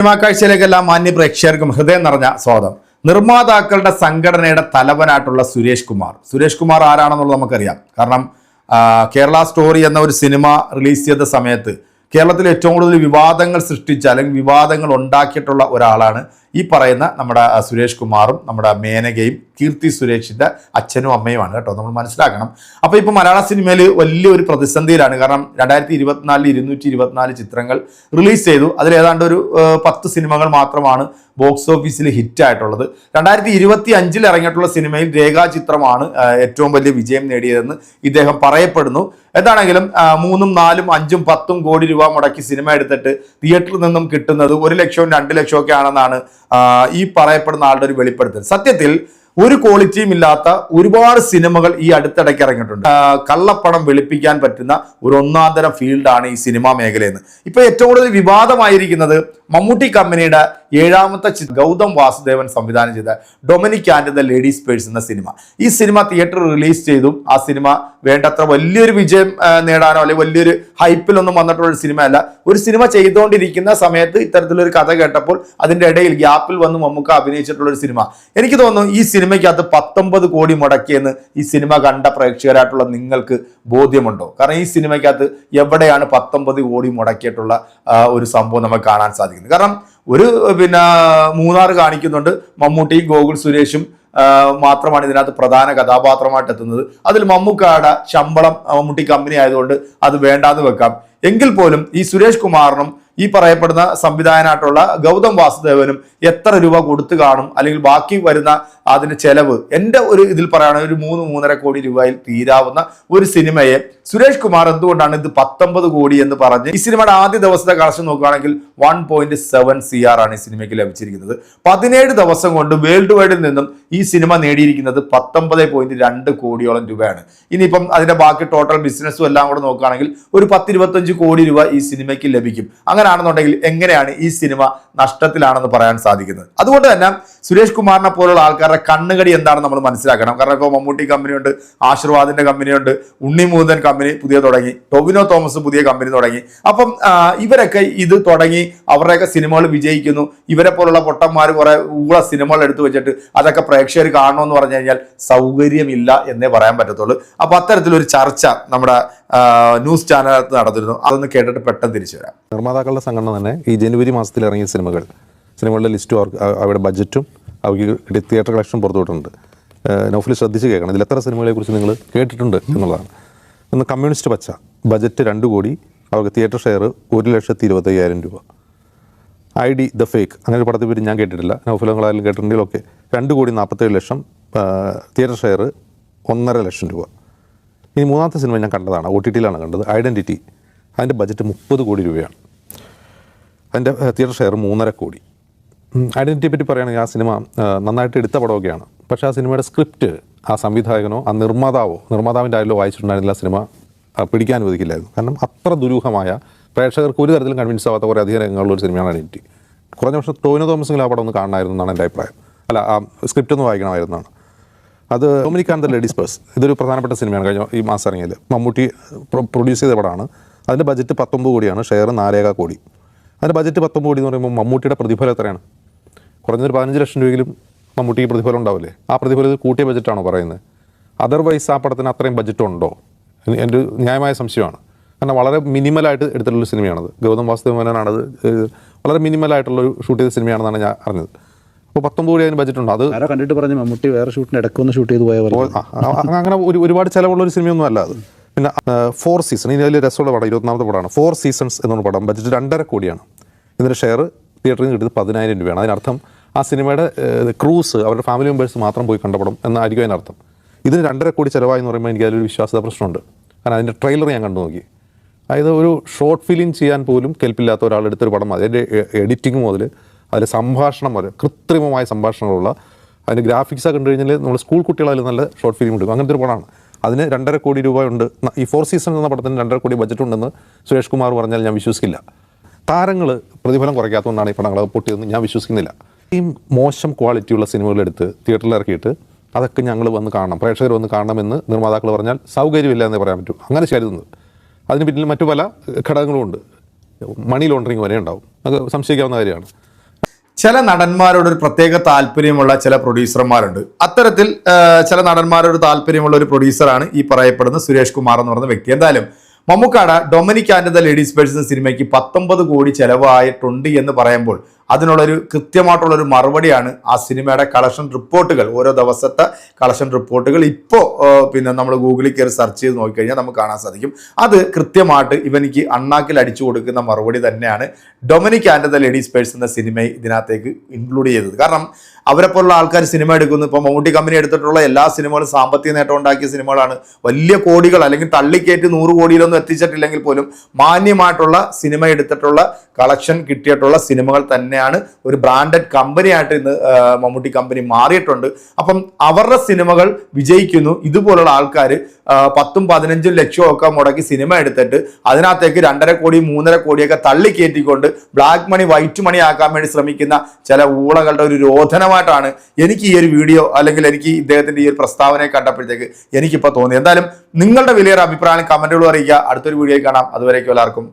Cinema കാഴ്ചയിലേക്കെല്ലാം മാന്യ പ്രേക്ഷകർക്കും ഹൃദയം നിറഞ്ഞ സ്വാഗതം. നിർമ്മാതാക്കളുടെ സംഘടനയുടെ തലവനായിട്ടുള്ള സുരേഷ് കുമാർ. സുരേഷ് കുമാർ ആരാണെന്നുള്ളത് നമുക്കറിയാം. കാരണം കേരള സ്റ്റോറി എന്ന ഒരു സിനിമ റിലീസ് ചെയ്ത സമയത്ത് കേരളത്തിൽ ഏറ്റവും കൂടുതൽ വിവാദങ്ങൾ സൃഷ്ടിച്ച അല്ലെങ്കിൽ വിവാദങ്ങൾ ഉണ്ടാക്കിയിട്ടുള്ള ഒരാളാണ് ഈ പറയുന്ന നമ്മുടെ സുരേഷ് കുമാറും നമ്മുടെ മേനകയും കീർത്തി സുരേഷിന്റെ അച്ഛനും അമ്മയുമാണ് കേട്ടോ. നമ്മൾ മനസ്സിലാക്കണം. അപ്പോൾ ഇപ്പോൾ മലയാള സിനിമയിൽ വലിയൊരു പ്രതിസന്ധിയിലാണ്. കാരണം രണ്ടായിരത്തി ഇരുപത്തിനാലിൽ ഇരുന്നൂറ്റി ഇരുപത്തിനാല് ചിത്രങ്ങൾ റിലീസ് ചെയ്തു. അതിൽ ഏതാണ്ട് ഒരു പത്ത് സിനിമകൾ മാത്രമാണ് ബോക്സ് ഓഫീസിൽ ഹിറ്റ് ആയിട്ടുള്ളത്. രണ്ടായിരത്തി ഇരുപത്തി അഞ്ചിൽ ഇറങ്ങിയിട്ടുള്ള സിനിമയിൽ രേഖാചിത്രമാണ് ചിത്രമാണ് ഏറ്റവും വലിയ വിജയം നേടിയതെന്ന് ഇദ്ദേഹം പറയപ്പെടുന്നു. എന്താണെങ്കിലും മൂന്നും നാലും അഞ്ചും പത്തും കോടി രൂപ മുടക്കി സിനിമ എടുത്തിട്ട് തിയേറ്ററിൽ നിന്നും കിട്ടുന്നത് ഒരു ലക്ഷവും രണ്ട് ലക്ഷവും ഒക്കെ ആണെന്നാണ് ഈ പറയപ്പെടുന്ന ആളുടെ ഒരു വെളിപ്പെടുത്തൽ. സത്യത്തിൽ ഒരു ക്വാളിറ്റിയും ഇല്ലാത്ത ഒരുപാട് സിനിമകൾ ഈ അടുത്തിടയ്ക്ക് ഇറങ്ങിയിട്ടുണ്ട്. കള്ളപ്പണം വെളുപ്പിക്കാൻ പറ്റുന്ന ഒരു ഒന്നാന്തരം ഫീൽഡാണ് ഈ സിനിമാ മേഖലയെന്ന്. ഇപ്പൊ ഏറ്റവും കൂടുതൽ വിവാദമായിരിക്കുന്നത് മമ്മൂട്ടി കമ്പനിയുടെ ഏഴാമത്തെ ഗൗതം വാസുദേവൻ സംവിധാനം ചെയ്ത Dominic and the ladies' purse എന്ന സിനിമ. ഈ സിനിമ തിയേറ്റർ റിലീസ് ചെയ്തു ആ സിനിമ വേണ്ടത്ര വലിയൊരു വിജയം നേടാനോ അല്ലെങ്കിൽ വലിയൊരു ഹൈപ്പിലൊന്നും വന്നിട്ടുള്ള ഒരു സിനിമയല്ല. ഒരു സിനിമ ചെയ്തുകൊണ്ടിരിക്കുന്ന സമയത്ത് ഇത്തരത്തിലൊരു കഥ കേട്ടപ്പോൾ അതിന്റെ ഇടയിൽ ഗ്യാപ്പിൽ വന്ന് മമ്മൂക്ക അഭിനയിച്ചിട്ടുള്ള ഒരു സിനിമ. എനിക്ക് തോന്നുന്നു ഈ സിനിമയ്ക്കകത്ത് പത്തൊമ്പത് കോടി മുടക്കിയെന്ന് ഈ സിനിമ കണ്ട പ്രേക്ഷകരായിട്ടുള്ള നിങ്ങൾക്ക് ബോധ്യമുണ്ടോ? കാരണം ഈ സിനിമയ്ക്കകത്ത് എവിടെയാണ് പത്തൊമ്പത് കോടി മുടക്കിയിട്ടുള്ള ഒരു സംഭവം നമുക്ക് കാണാൻ സാധിക്കുന്നത് കാരണം ഒരു പിന്നെ മൂന്നാർ കാണിക്കുന്നുണ്ട്. മമ്മൂട്ടിയും ഗോകുൽ സുരേഷും മാത്രമാണ് ഇതിനകത്ത് പ്രധാന കഥാപാത്രമായിട്ട് എത്തുന്നത്. അതിൽ മമ്മൂക്കാട ശമ്പളം മമ്മൂട്ടി കമ്പനി ആയതുകൊണ്ട് അത് വേണ്ടാന്ന് വെക്കാം. എങ്കിൽ പോലും ഈ സുരേഷ് കുമാറിനും ഈ പറയപ്പെടുന്ന സംവിധായകനായിട്ടുള്ള ഗൗതം വാസുദേവനും എത്ര രൂപ കൊടുത്തു കാണും അല്ലെങ്കിൽ ബാക്കി വരുന്ന അതിന് ചെലവ്. എന്റെ ഒരു ഇതിൽ പറയുകയാണെങ്കിൽ ഒരു മൂന്ന് മൂന്നര കോടി രൂപയിൽ തീരാവുന്ന ഒരു സിനിമയെ സുരേഷ് കുമാർ എന്തുകൊണ്ടാണ് ഇത് പത്തൊമ്പത് കോടി എന്ന് പറഞ്ഞ് ഈ സിനിമയുടെ ആദ്യ ദിവസത്തെ കളക്ഷൻ നോക്കുകയാണെങ്കിൽ വൺ പോയിന്റ് സെവൻ ആണ് ഈ സിനിമയ്ക്ക് ലഭിച്ചിരിക്കുന്നത്. പതിനേഴ് ദിവസം കൊണ്ട് വേൾഡ് വൈഡിൽ നിന്നും ഈ സിനിമ നേടിയിരിക്കുന്നത് പത്തൊമ്പത് പോയിന്റ് രണ്ട് കോടിയോളം രൂപയാണ്. ഇനിയിപ്പം അതിന്റെ ബാക്കി ടോട്ടൽ ബിസിനസ്സും എല്ലാം കൂടെ നോക്കുകയാണെങ്കിൽ ഒരു പത്തിരുപത്തഞ്ച് കോടി രൂപ ഈ സിനിമയ്ക്ക് ലഭിക്കും. അങ്ങനെയാണെന്നുണ്ടെങ്കിൽ എങ്ങനെയാണ് ഈ സിനിമ നഷ്ടത്തിലാണെന്ന് പറയാൻ സാധിക്കുന്നത്? അതുകൊണ്ട് തന്നെ സുരേഷ് കുമാറിനെ പോലുള്ള ആൾക്കാരുടെ കണ്ണുകടി എന്താണെന്ന് നമ്മൾ മനസ്സിലാക്കണം. കാരണം ഇപ്പോൾ മമ്മൂട്ടി കമ്പനിയുണ്ട് ആശീർവാദിന്റെ കമ്പനിയുണ്ട് ഉണ്ണിമൂതൻ കമ്പനി പുതിയ തുടങ്ങി ടൊവിനോ തോമസ് പുതിയ കമ്പനി തുടങ്ങി. അപ്പം ഇവരൊക്കെ ഇത് തുടങ്ങി അവരുടെയൊക്കെ സിനിമകൾ വിജയിക്കുന്നു. ഇവരെ പോലുള്ള പൊട്ടന്മാർ കുറേ ഊള സിനിമകൾ എടുത്തു വെച്ചിട്ട് അതൊക്കെ പ്രേക്ഷകർ കാണണമെന്ന് പറഞ്ഞു കഴിഞ്ഞാൽ സൗകര്യമില്ല എന്നേ പറയാൻ പറ്റത്തുള്ളൂ. അപ്പോൾ അത്തരത്തിലൊരു ചർച്ച നമ്മുടെ ന്യൂസ് ചാനലിനകത്ത് നടന്നിരുന്നു. അതൊന്ന് കേട്ടിട്ട് പെട്ടെന്ന് തിരിച്ചു വരാം. നിർമ്മാതാക്കളുടെ സംഘടന തന്നെ ഈ ജനുവരി മാസത്തിൽ ഇറങ്ങിയ സിനിമകൾ. സിനിമകളുടെ ലിസ്റ്റും അവർക്ക് അവരുടെ ബഡ്ജറ്റും അവർക്ക് കിട്ടിയ തിയേറ്റർ കളക്ഷൻ പുറത്തുവിട്ടുണ്ട് നൗഫിൽ ശ്രദ്ധിച്ച് കേൾക്കണം. ഇതിൽ എത്ര സിനിമകളെ കുറിച്ച് നിങ്ങൾ കേട്ടിട്ടുണ്ട് എന്നുള്ളതാണ്. ഒന്ന് കമ്മ്യൂണിസ്റ്റ് പച്ച. ബജറ്റ് രണ്ട് കോടി അവർക്ക് തിയേറ്റർ ഷെയർ ഒരു ലക്ഷത്തി ഇരുപത്തയ്യായിരം രൂപ. I D the fake. അങ്ങനെ ഒരു പടത്തെ പേര് ഞാൻ കേട്ടിട്ടില്ല. നൗഫലങ്ങളായാലും കേട്ടിട്ടുണ്ടെങ്കിൽ ഓക്കെ. രണ്ട് കോടി നാൽപ്പത്തേഴ് ലക്ഷം തിയേറ്റർ ഷെയർ ഒന്നര ലക്ഷം രൂപ. ഇനി മൂന്നാമത്തെ സിനിമ ഞാൻ കണ്ടതാണ്. ഒ ടി ടിയിലാണ് കണ്ടത്. ഐഡന്റിറ്റി. അതിന്റെ ബജറ്റ് മുപ്പത് കോടി രൂപയാണ്. അതിന്റെ തിയേറ്റർ ഷെയർ മൂന്നര കോടി. ഐഡന്റിറ്റിയെ പറ്റി പറയുകയാണെങ്കിൽ ആ സിനിമ നന്നായിട്ട് എടുത്ത പടമൊക്കെയാണ്. പക്ഷേ ആ സിനിമയുടെ സ്ക്രിപ്റ്റ് ആ സംവിധായകനോ ആ നിർമ്മാതാവോ നിർമ്മാതാവിന്റെ ആരിലോ വായിച്ചിട്ടുണ്ടായിരുന്നില്ല ആ സിനിമ പിടിക്കാൻ അനുവദിക്കില്ലായിരുന്നു. കാരണം അത്ര ദുരൂഹമായ പ്രേക്ഷകർക്ക് ഒരു തരത്തിലും കൺവിൻസ് ആവാത്ത കുറേ അധികം രംഗങ്ങളുള്ള ഒരു സിനിമയാണ് ഐഡന്റിറ്റി കുറഞ്ഞ പക്ഷേ ടോവിനോ തോമസെങ്കിലും ആ പടം ഒന്ന് കാണണമായിരുന്നു എന്നാണ് എന്റെ അഭിപ്രായം. അല്ല ആ സ്ക്രിപ്റ്റ് ഒന്ന് വായിക്കണമായിരുന്നാണ്. അത് Dominic and the ladies' purse ഇതൊരു പ്രധാനപ്പെട്ട സിനിമയാണ്. കഴിഞ്ഞ ഈ മാസം ഇറങ്ങിയത്. മമ്മൂട്ടി പ്രൊഡ്യൂസ് ചെയ്ത പടമാണ്. അതിന്റെ ബജറ്റ് പത്തൊമ്പത് കോടിയാണ്. ഷെയർ നാലേകാ കോടി. അതിന്റെ ബജറ്റ് പത്തൊമ്പത് കോടി എന്ന് പറയുമ്പോൾ മമ്മൂട്ടിയുടെ പ്രതിഫലം എത്രയാണ്? കുറഞ്ഞൊരു പതിനഞ്ച് ലക്ഷം രൂപയെങ്കിലും മമ്മൂട്ടിക്ക് പ്രതിഫലം ഉണ്ടാവില്ലേ? ആ പ്രതിഫലത്തിൽ കൂട്ടിയ ബജറ്റാണോ പറയുന്നത്? അതർവൈസ് ആ പടത്തിന് അത്രയും ബജറ്റ് ഉണ്ടോ? എന്റെ ഒരു ന്യായമായ സംശയമാണ്. കാരണം വളരെ മിനിമലായിട്ട് എടുത്തിട്ടുള്ള സിനിമയാണത്. ഗൗതം വാസുദേവ മേനോനാണത് വളരെ മിനിമലായിട്ടുള്ളൊരു ഷൂട്ട് ചെയ്ത സിനിമയാണെന്നാണ് ഞാൻ അറിഞ്ഞത്. അപ്പോൾ പത്തൊമ്പത് കോടി അതിന് ബജറ്റ് ഉണ്ട് അത് കണ്ടിട്ട് പറഞ്ഞു മമ്മൂട്ടി വേറെ ഷൂട്ടിന് ഇടക്കൊന്ന് ഷൂട്ട് ചെയ്ത് പോയ അങ്ങനെ ഒരു ഒരുപാട് ചിലവുള്ള ഒരു സിനിമയൊന്നും അല്ല അത്. പിന്നെ ഫോർ സീസൺ ഇനി അതിൽ രസമുള്ള പടം ഇരുപത്തിനാമത്തെ പടമാണ്. ഫോർ സീസൺസ് എന്നുള്ള പടം ബജറ്റ് രണ്ടര കോടിയാണ്. ഇതിന്റെ ഷെയർ തിയേറ്ററിൽ നിന്ന് കിട്ടിയത് പതിനായിരം രൂപയാണ്. അതിനർത്ഥം ആ സിനിമയുടെ ക്രൂസ് അവരുടെ ഫാമിലി മെമ്പേഴ്സ് മാത്രം പോയി കണ്ടപ്പെടും പടം എന്നായിരിക്കും അതിനർത്ഥം. ഇതിന് രണ്ടര കോടി ചിലവായെന്ന് പറയുമ്പോൾ എനിക്ക് അതിലൊരു വിശ്വാസത പ്രശ്നമുണ്ട്. കാരണം അതിന്റെ ട്രെയിലർ ഞാൻ കണ്ടു നോക്കി. അതായത് ഒരു ഷോർട്ട് ഫിലിം ചെയ്യാൻ പോലും കെൽപ്പില്ലാത്ത ഒരാളെടുത്തൊരു പടം അതിന്റെ എഡിറ്റിംഗ് മുതൽ അതിലെ സംഭാഷണം വരെ കൃത്രിമമായ സംഭാഷണങ്ങളുള്ള അതിന്റെ ഗ്രാഫിക്സ് കണ്ടു കഴിഞ്ഞാൽ നമ്മൾ സ്കൂൾ കുട്ടികളിൽ നല്ല ഷോർട്ട് ഫിലിം എടുക്കും. അങ്ങനത്തെ ഒരു പടമാണ്. അതിന് രണ്ടര കോടി രൂപ ഉണ്ട് ഈ ഫോർ സീസൺ എന്ന പടത്തിന് രണ്ടര കോടി ബജറ്റ് ഉണ്ടെന്ന് സുരേഷ് കുമാർ പറഞ്ഞാൽ ഞാൻ വിശ്വസിക്കില്ല. താരങ്ങൾ പ്രതിഫലം കുറയ്ക്കാത്തതുകൊണ്ടാണ് ഈ പടങ്ങൾ പൊട്ടിയതെന്ന് ഞാൻ വിശ്വസിക്കുന്നില്ല. ഈ മോശം ക്വാളിറ്റിയുള്ള സിനിമകളെടുത്ത് തിയേറ്ററിൽ ഇറക്കിയിട്ട് അതൊക്കെ ഞങ്ങൾ വന്ന് കാണണം. പ്രേക്ഷകർ വന്ന് കാണണമെന്ന് നിർമ്മാതാക്കൾ പറഞ്ഞാൽ സൗകര്യമില്ല എന്നേ പറയാൻ പറ്റും. അങ്ങനെ കരുതുന്നത് അതിന് പിന്നിൽ മറ്റു പല ഘടകങ്ങളും ഉണ്ട്. മണി ലോണ്ടറിങ് വരെ ഉണ്ടാവും. അത് സംശയിക്കാവുന്ന കാര്യമാണ്. ചില നടന്മാരോട് ഒരു പ്രത്യേക താല്പര്യമുള്ള ചില പ്രൊഡ്യൂസർമാരുണ്ട് അത്തരത്തിൽ ചില നടന്മാരോട് താല്പര്യമുള്ള ഒരു പ്രൊഡ്യൂസറാണ് ഈ പറയപ്പെടുന്ന സുരേഷ് കുമാർ എന്ന് പറയുന്ന വ്യക്തി. എന്തായാലും മമ്മൂക്കാട Dominic and the ladies' person സിനിമയ്ക്ക് പത്തൊമ്പത് കോടി ചെലവായിട്ടുണ്ട് എന്ന് പറയുമ്പോൾ അതിനുള്ളൊരു കൃത്യമായിട്ടുള്ളൊരു മറുപടിയാണ് ആ സിനിമയുടെ കളക്ഷൻ റിപ്പോർട്ടുകൾ. ഓരോ ദിവസത്തെ കളക്ഷൻ റിപ്പോർട്ടുകൾ ഇപ്പോൾ പിന്നെ നമ്മൾ ഗൂഗിളിൽ കയറി സെർച്ച് ചെയ്ത് നോക്കിക്കഴിഞ്ഞാൽ നമുക്ക് കാണാൻ സാധിക്കും. അത് കൃത്യമായിട്ട് ഇവനിക്ക് അണ്ണാക്കിൽ അടിച്ചു കൊടുക്കുന്ന മറുപടി തന്നെയാണ് Dominic and the ladies' purse എന്ന സിനിമ ഇതിനകത്തേക്ക് ഇൻക്ലൂഡ് ചെയ്തത്. കാരണം അവരെ പോലുള്ള ആൾക്കാർ സിനിമ എടുക്കുന്നു. ഇപ്പോൾ മമ്മൂട്ടി കമ്പനി എടുത്തിട്ടുള്ള എല്ലാ സിനിമകളും സാമ്പത്തിക നേട്ടം ഉണ്ടാക്കിയ സിനിമകളാണ്. വലിയ കോടികൾ അല്ലെങ്കിൽ തള്ളിക്കയറ്റി നൂറ് കോടിയിലൊന്നും എത്തിച്ചിട്ടില്ലെങ്കിൽ പോലും മാന്യമായിട്ടുള്ള സിനിമ എടുത്തിട്ടുള്ള കളക്ഷൻ കിട്ടിയിട്ടുള്ള സിനിമകൾ തന്നെയാണ് ഒരു ബ്രാൻഡഡ് കമ്പനിയായിട്ട് ഇന്ന് മമ്മൂട്ടി കമ്പനി മാറിയിട്ടുണ്ട്. അപ്പം അവരുടെ സിനിമകൾ വിജയിക്കുന്നു. ഇതുപോലുള്ള ആൾക്കാർ പത്തും പതിനഞ്ചും ലക്ഷവും ഒക്കെ മുടക്കി സിനിമ എടുത്തിട്ട് അതിനകത്തേക്ക് രണ്ടര കോടി മൂന്നര കോടിയൊക്കെ തള്ളിക്കയറ്റിക്കൊണ്ട് ബ്ലാക്ക് മണി വൈറ്റ് മണി ആക്കാൻ വേണ്ടി ശ്രമിക്കുന്ന ചില ഊളകളുടെ ഒരു രോധനമായിട്ടാണ് എനിക്ക് ഈ ഒരു വീഡിയോ അല്ലെങ്കിൽ എനിക്ക് ഇദ്ദേഹത്തിന്റെ ഈ ഒരു പ്രസ്താവനയെ കണ്ടപ്പോഴത്തേക്ക് എനിക്കിപ്പോൾ തോന്നി എന്തായാലും നിങ്ങളുടെ വലിയൊരു അഭിപ്രായം കമന്റുകൾ അറിയിക്കുക. അടുത്തൊരു വീഡിയോ കാണാം. അതുവരേക്കും എല്ലാവർക്കും.